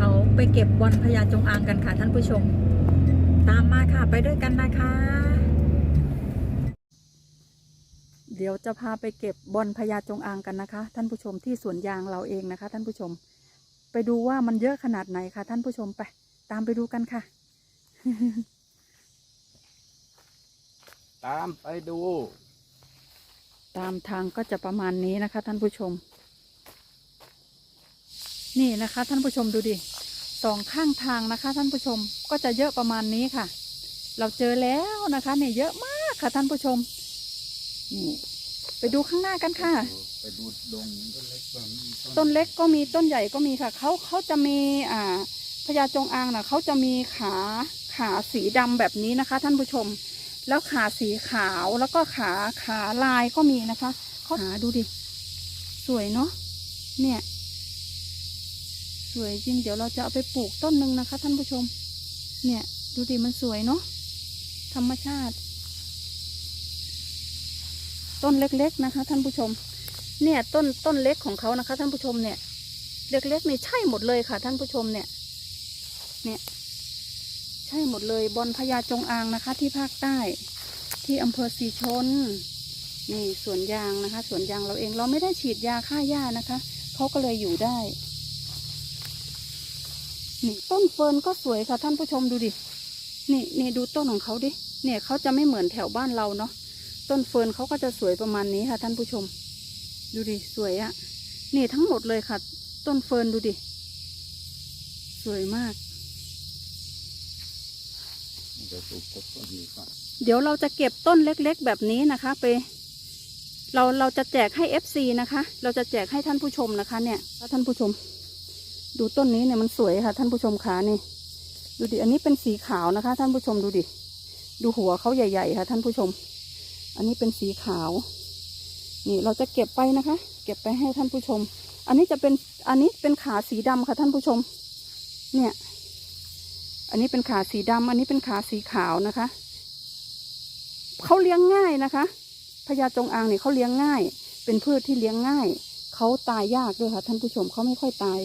เขาไปเก็บบอลพญาจงอางกันค่ะท่านผู้ชม ตามมาค่ะไปด้วยกันนะคะ เดี๋ยวจะพาไปเก็บบอลพญาจงอางกันนะคะ ท่านผู้ชมที่สวนยางเราเองนะคะ ท่านผู้ชม ไปดูว่ามันเยอะขนาดไหนคะท่านผู้ชมไป ตามไปดูกันค่ะ ตามไปดู ตามทางก็จะประมาณนี้นะคะ ท่านผู้ชม นี่นะคะท่านผู้ชมดูดิสองข้างทางนะคะ ท่านผู้ชมก็จะเยอะประมาณนี้ค่ะ เราเจอแล้วนะคะเนี่ยเยอะมากค่ะท่านผู้ชมนี่ไปดูข้างหน้ากันค่ะ ไปดูดงต้นเล็กบ้างต้นเล็กก็มีต้นใหญ่ก็มีค่ะเขาเขาจะมีอ่าพญาจงอางนะเขาจะมีขาขาสีดำแบบนี้นะคะ ท่านผู้ชม แล้วขาสีขาวแล้วก็ขาขาลายก็มีนะคะเขาหาดูดิ สวยเนาะเนี่ย วยจริง เดี๋ยวเราจะเอาไปปลูกต้นหนึ่งนะคะ ท่านผู้ชม เนี่ย ดูดิมันสวยเนาะธรรมชาติ ต้นเล็กๆนะคะ ท่านผู้ชม เนี่ยต้นต้นเล็กของเขานะคะ ท่านผู้ชมเนี่ย เล็กๆนี่ใช่หมดเลยค่ะ ท่านผู้ชมเนี่ย เนี่ยใช่หมดเลยบอนพญาจงอางนะคะ ที่ภาคใต้ ที่อำเภอสีชนนี่สวนยางนะคะสวนยางเราเองเราไม่ได้ฉีดยาฆ่าหญ้านะคะเขาก็เลยอยู่ได้ นี่ต้นเฟิร์นก็สวยค่ะท่านผู้ชมดูดิ นี่นี่ดูต้นของเขาดิ เนี่ยเขาจะไม่เหมือนแถวบ้านเราเนาะ ต้นเฟิร์นเขาก็จะสวยประมาณนี้ค่ะ ท่านผู้ชม ดูดิสวยอะนี่ทั้งหมดเลยค่ะ ต้นเฟิร์นดูดิ สวยมาก เดี๋ยวปลูกต้นนี้ก่อนเดี๋ยวเราจะเก็บต้นเล็กๆแบบนี้นะคะไป เราเราจะแจกให้ FC นะคะ เราจะแจกให้ท่านผู้ชมนะคะ เนี่ยถ้าท่านผู้ชม ดูต้นนี้เนี่ยมันสวยค่ะ ท่านผู้ชมขานี่ ดูดิ อันนี้เป็นสีขาวนะคะ ท่านผู้ชมดูดิ ดูหัวเขาใหญ่ ๆ ค่ะ ท่านผู้ชม อันนี้เป็นสีขาว นี่เราจะเก็บไปนะคะ เก็บไปให้ท่านผู้ชม อันนี้จะเป็น อันนี้เป็นขาสีดำค่ะ ท่านผู้ชม เนี่ย อันนี้เป็นขาสีดำอันนี้เป็นขาสีขาวนะคะ เขาเลี้ยงง่ายนะคะพญาจงอางเนี่ยเขาเลี้ยงง่าย เป็นพืชที่เลี้ยงง่าย เขาตายยากด้วยค่ะ ท่านผู้ชมเขาไม่ค่อยตาย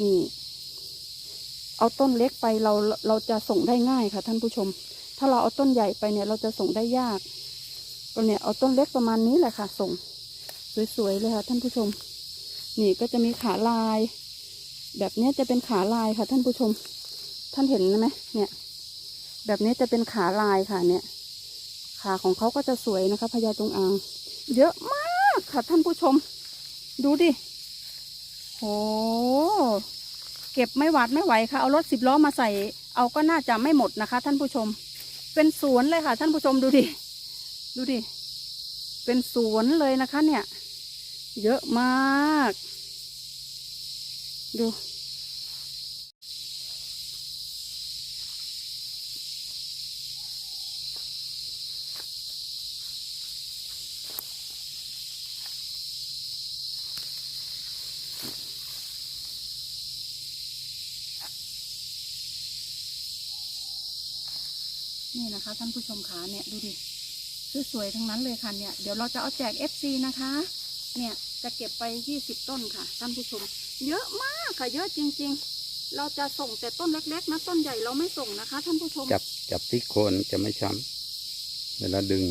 นี่ เอาต้นเล็กไปเราเราจะส่งได้ง่ายค่ะ ท่านผู้ชม ถ้าเราเอาต้นใหญ่ไปเนี่ย เราจะส่งได้ยากก็เนี่ยเอาต้นเล็กประมาณนี้แหละค่ะ ส่ง สวยๆเลยค่ะ ท่านผู้ชม นี่ก็จะมีขาลาย แบบนี้จะเป็นขาลายค่ะ ท่านผู้ชม ท่านเห็นไหมเนี่ย แบบนี้จะเป็นขาลายค่ะ เนี่ย ขาของเขาก็จะสวยนะคะพญาจงอาง เยอะมากค่ะ ท่านผู้ชม ดูดิ โหเก็บไม่หวาดไม่ไหวค่ะ เอารถสิบล้อมาใส่ เอาก็น่าจะไม่หมดนะคะ ท่านผู้ชม เป็นสวนเลยค่ะ ท่านผู้ชมดูดิ ดูดิ เป็นสวนเลยนะคะ เนี่ย เยอะมาก ดู นี่นะคะ ท่านผู้ชมขาเนี่ยดูดิสวยๆทั้งนั้นเลยค่ะเนี่ยเดี๋ยวเราจะเอาแจก FC นะคะ เนี่ยจะเก็บไป 20 ต้นค่ะ ท่านผู้ชม เยอะมากค่ะ เยอะจริง ๆ เราจะส่งแต่ต้นเล็กๆนะต้นใหญ่เราไม่ส่งนะคะ ท่านผู้ชม จับจับที่โคนจะไม่ช้ำเวลาดึง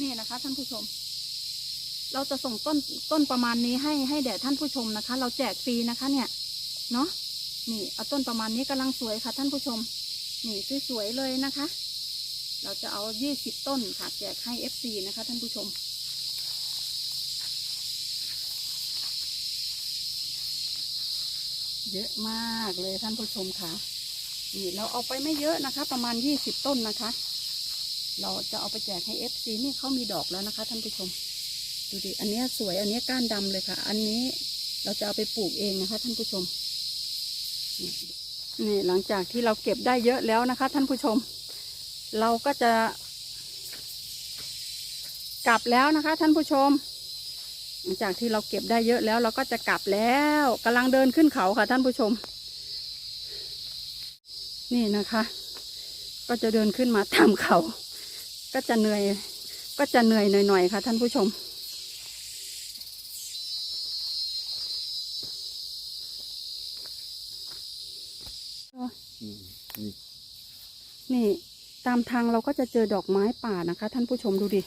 นี่นะคะ ท่านผู้ชม เราจะส่งต้นต้นประมาณนี้ให้ให้แด่ท่านผู้ชมนะคะ เราแจกฟรีนะคะเนี่ยเนาะนี่เอาต้นประมาณนี้กำลังสวยค่ะ ท่านผู้ชม นี่สวยๆเลยนะคะ เราจะเอายี่สิบต้นค่ะ แจกให้เอฟซีนะคะ ท่านผู้ชม เยอะมากเลยท่านผู้ชมค่ะ นี่เราเอาไปไม่เยอะนะคะ ประมาณยี่สิบต้นนะคะ เราจะเอาไปแจกให้เอฟซีนี่เขามีดอกแล้วนะคะ ท่านผู้ชม ดูดิ อันนี้สวย อันนี้ก้านดำเลยค่ะ อันนี้เราจะเอาไปปลูกเองนะคะ ท่านผู้ชม นี่หลังจากที่เราเก็บได้เยอะแล้วนะคะ ท่านผู้ชม เราก็จะ กลับแล้วนะคะ ท่านผู้ชม หลังจากที่เราเก็บได้เยอะแล้ว เราก็จะกลับแล้วกำลังเดินขึ้นเขาค่ะ ท่านผู้ชม นี่นะคะ ก็จะเดินขึ้นมาตามเขา ก็จะเหนื่อย ก็ก็จะเหนื่อยหน่อยๆค่ะ ท่านผู้ชม อืมนี่ นี่ตามทางเราก็จะเจอดอกไม้ป่านะคะ ท่านผู้ชมดูดิ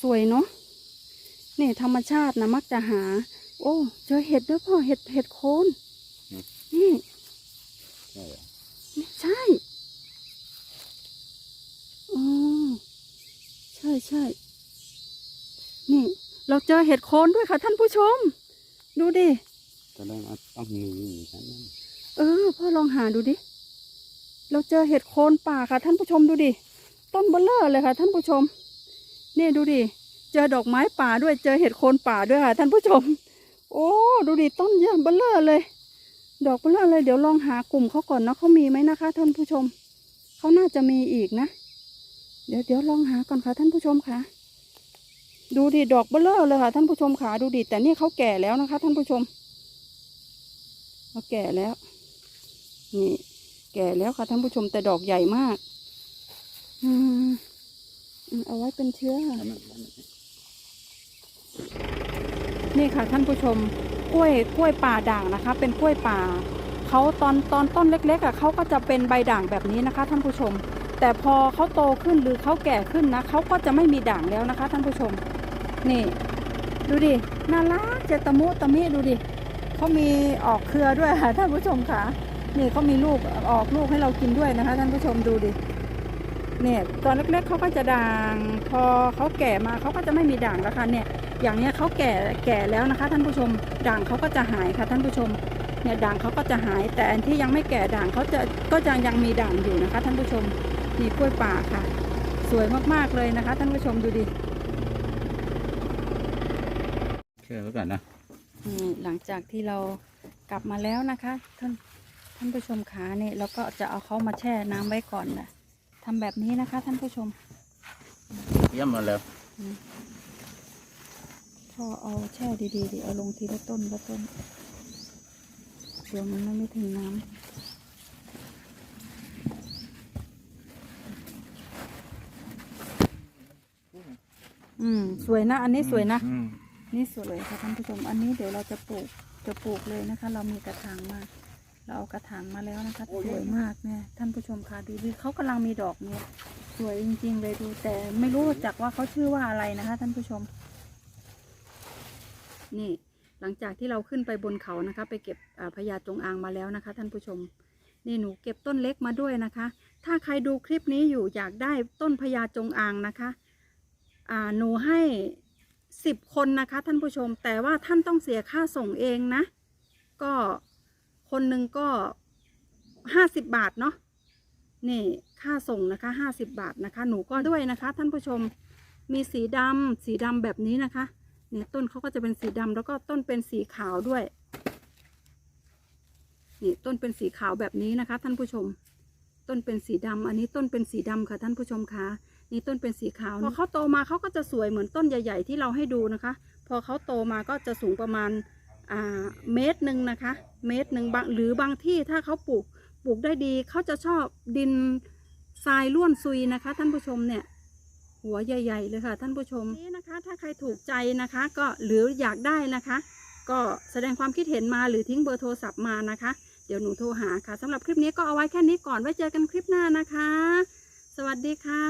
สวยเนาะนี่ธรรมชาตินะมักจะหา โอ้ เจอเห็ดด้วยพ่อเห็ดเห็ดโคนนี่ใช่เหรอนี่ใช่อ๋อใช่ใช่นี่ เราเจอเห็ดโคนด้วยค่ะ ท่านผู้ชม ดูดิแสดงว่าต้องมีอยู่ชั้นนั้นเออพ่อลองหาดูดิ เราเจอเห็ดโคนป่าค่ะ ท่านผู้ชมดูดิ ต้นเบลเลอร์เลยค่ะ ท่านผู้ชม นี่ดูดิ เจอดอกไม้ป่าด้วย เจอเห็ดโคนป่าด้วยค่ะ ท่านผู้ชม โอ้ ดูดิ ต้นเยอะเบลเลอร์เลย ดอกเบลเลอร์เลย เดี๋ยวลองหากลุ่มเขาก่อนเนาะเขามีไหมนะคะ ท่านผู้ชม เขาน่าจะมีอีกนะ เดี๋ยวเดี๋ยวลองหาก่อนค่ะ ท่านผู้ชมค่ะ ดูดิ ดอกเบลเลอร์เลยค่ะ ท่านผู้ชมค่ะ ดูดิ แต่นี่เขาแก่แล้วนะคะ ท่านผู้ชมเขาแก่แล้ว นี่ ก่แล้วค่ะท่านผู้ชมแต่ดอกใหญ่มากอืมอืมเอาไว้เป็นเชื้อค่ะนี่ค่ะท่านผู้ชมกล้วยกล้วยป่าด่างนะคะ เป็นกล้วยป่าเขาตอนตอนต้นเล็กๆอะเขาก็จะเป็นใบด่างแบบนี้นะคะ ท่านผู้ชม แต่พอเขาโตขึ้นหรือเขาแก่ขึ้นนะเขาก็จะไม่มีด่างแล้วนะคะ ท่านผู้ชม นี่ ดูดิน่ารักเจตะมุตะมิดูดิเขามีออกเครือด้วยค่ะท่านผู้ชมค่ะ นี่เขามีลูกออกลูกให้เรากินด้วยนะคะ ท่านผู้ชมดูดิเนี่ยตอนเล็กๆเขาก็จะด่าง พอเขาแก่มาเขาก็จะไม่มีด่างแล้วค่ะเนี่ย อย่างเนี้ยเขาแก่แก่แล้วนะคะ ท่านผู้ชม ด่างเขาก็จะหายค่ะท่านผู้ชม เนี่ยด่างเขาก็จะหาย แต่อันที่ยังไม่แก่ด่างเขาจะก็จะยังมีด่างอยู่นะคะ ท่านผู้ชมนี่กล้วยป่าค่ะ สวยมากๆเลยนะคะ ท่านผู้ชมดูดิแค่ไว้ก่อนนะนี่หลังจากที่เรากลับมาแล้วนะคะท่าน ท่านผู้ชมขาเนี่ยเราก็จะเอาเขามาแช่น้ำไว้ก่อนนะทำแบบนี้นะคะ ท่านผู้ชม เยี่ยมมาแล้วพอเอาแช่ดีๆดิเอาลงทีละต้นละต้นเดี๋ยวมันไม่ถึงน้ำอืมสวยนะ อันนี้สวยนะอืมนี่สวยค่ะท่านผู้ชม อันนี้เดี๋ยวเราจะปลูกจะปลูกเลยนะคะ เรามีกระถางมา เราเอากระถางมาแล้วนะคะ สวยมากเนี่ยท่านผู้ชมค่ะดูดิเขากำลังมีดอกเนี่ยสวยจริง ๆ เลยดูแต่ไม่รู้จักว่าเขาชื่อว่าอะไรนะคะ ท่านผู้ชม นี่หลังจากที่เราขึ้นไปบนเขานะคะ ไปเก็บพญาจงอางมาแล้วนะคะ ท่านผู้ชม นี่หนูเก็บต้นเล็กมาด้วยนะคะ ถ้าใครดูคลิปนี้อยู่อยากได้ต้นพญาจงอางนะคะอ่าหนูให้สิบคนนะคะ ท่านผู้ชม แต่ว่าท่านต้องเสียค่าส่งเองนะ ก็ คนหนึ่งก็ห้าสิบบาทเนาะนี่ค่าส่งนะคะห้าสิบบาทนะคะ หนูก็ด้วยนะคะ ท่านผู้ชมมีสีดำสีดำแบบนี้นะคะเนี่ยต้นเขาก็จะเป็นสีดำแล้วก็ต้นเป็นสีขาวด้วยนี่ต้นเป็นสีขาวแบบนี้นะคะ ท่านผู้ชม ต้นเป็นสีดำอันนี้ต้นเป็นสีดำค่ะ ท่านผู้ชมคะนี่ต้นเป็นสีขาวพอเขาโตมาเขาก็จะสวยเหมือนต้นใหญ่ ๆ ที่เราให้ดูนะคะ พอเขาโตมาก็จะสูงประมาณเมตรหนึ่งนะคะ เมตรหนึ่งบางหรือบางที่ถ้าเขาปลูกปลูกได้ดีเขาจะชอบดินทรายล้วนซุยนะคะ ท่านผู้ชมเนี่ย หัวใหญ่ ๆ เลยค่ะ ท่านผู้ชมนี่นะคะ ถ้าใครถูกใจนะคะ ก็หรืออยากได้นะคะ ก็แสดงความคิดเห็นมาหรือทิ้งเบอร์โทรศัพท์มานะคะ เดี๋ยวหนูโทรหาค่ะสำหรับคลิปนี้ก็เอาไว้แค่นี้ก่อนไว้เจอกันคลิปหน้านะคะ สวัสดีค่ะ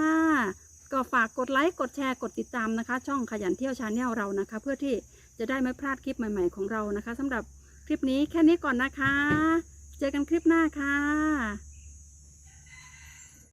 ก็ฝากกดไลค์กดแชร์กดติดตามนะคะ ช่องขยันเที่ยวชาแนลเรานะคะ เพื่อที่จะได้ไม่พลาดคลิปใหม่ ๆของเรานะคะสำหรับ คลิปนี้แค่นี้ก่อนนะคะ เจอกันคลิปหน้าค่ะ